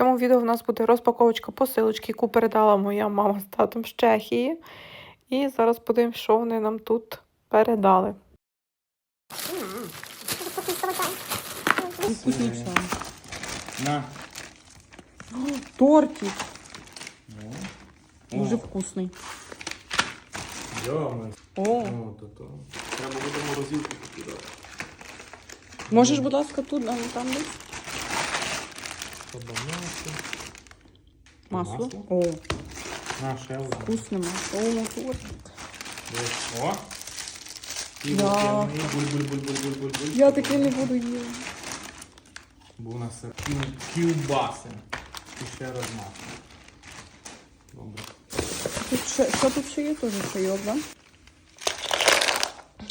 цьому відео в нас буде розпаковочка посилочки, яку передала моя мама з татом з Чехії. І зараз подивимось, що вони нам тут передали. На. Тортик. Ну. Дуже вкусний. О. То. Треба буде морозилку покидати. Можеш, будь ласка, тут, а не там десь? Побам'яти. Масло. О, На, ще одне. вкусне масло. О, тортик. Ось. О. І Да. я буль-буль-буль-буль-буль-буль. Я таке не буду їсти. Бо у нас ківбаси. І ще раз масло. Добре. Тут ще, що тут ще є? Теж чайок, да?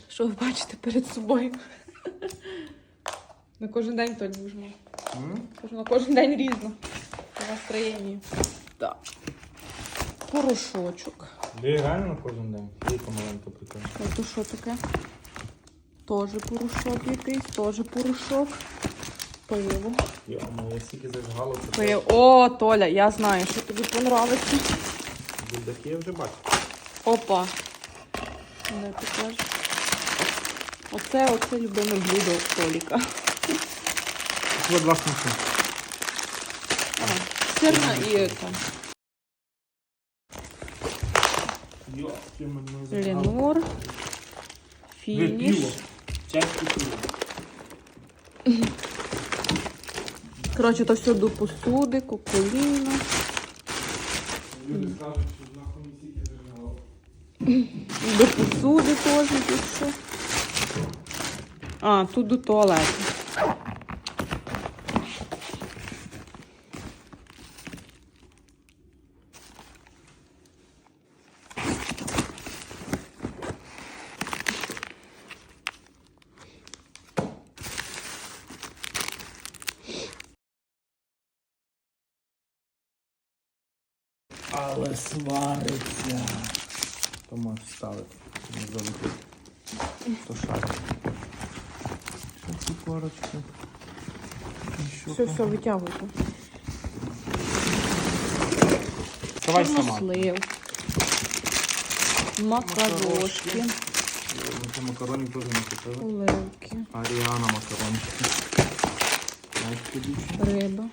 Що ви бачите перед собою? На кожен день то можна. Кажу, на кожен день різно. По настроєнні. Так. Порошочок. Де реально на кожен день? Яка маленька прикольна. А то що таке? Тоже порошок якийсь, теж порошок. Пиво. Йома, я стільки зажгало, Пиво. О, Толя, я знаю, що тобі понравиться. бульдаки я вже бачу. Опа. Не покажеш. Оце, оце любиме блюдо Толіка. Це два смачні. А, чим ми зажгало. Ленор. Ви Фініш. пиво. Коротше, то все до посуди, куколіна. Люди скажуть, що нахуй не стільки зажгало. До посуди теж тут все. А, тут до туалету. Але свариться. То можеш ставити. Не залетить. То шарик. Ще ці корочки. Все, все, витягуйте. Давай сама. Чорнослив. Макарошки. Ми по макароні теж не купили. Оливки. Аріана макарончики. Риба.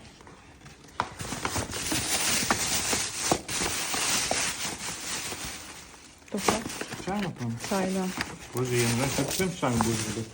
То що? Чай, напевно. Чай, да. Боже, я не знаю, як цим чаєм будеш робити.